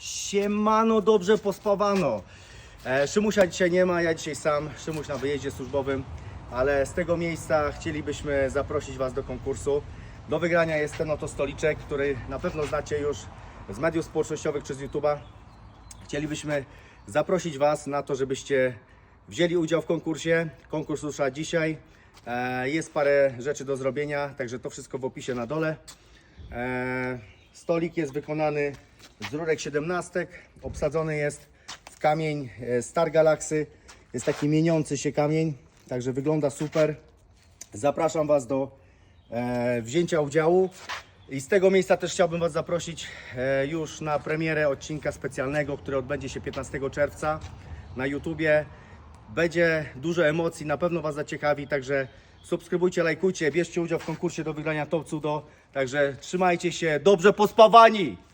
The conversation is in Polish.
Siemano, dobrze pospawano. E, Szymusia dzisiaj nie ma, ja dzisiaj sam. Szymuś na wyjeździe służbowym, ale z tego miejsca chcielibyśmy zaprosić Was do konkursu. Do wygrania jest ten oto stoliczek, który na pewno znacie już z mediów społecznościowych czy z YouTube'a. Chcielibyśmy zaprosić Was na to, żebyście wzięli udział w konkursie. Konkurs rusza dzisiaj. E, Jest parę rzeczy do zrobienia, także to wszystko w opisie na dole. E, Stolik jest wykonany z rurek 17. Obsadzony jest w kamień e, Star Galaxy. Jest taki mieniący się kamień, także wygląda super. Zapraszam Was do e, wzięcia udziału. I z tego miejsca też chciałbym Was zaprosić e, już na premierę odcinka specjalnego, który odbędzie się 15 czerwca na YouTubie. Będzie dużo emocji, na pewno Was zaciekawi, także subskrybujcie, lajkujcie, bierzcie udział w konkursie do wygrania Top Cudo. Także trzymajcie się, dobrze pospawani!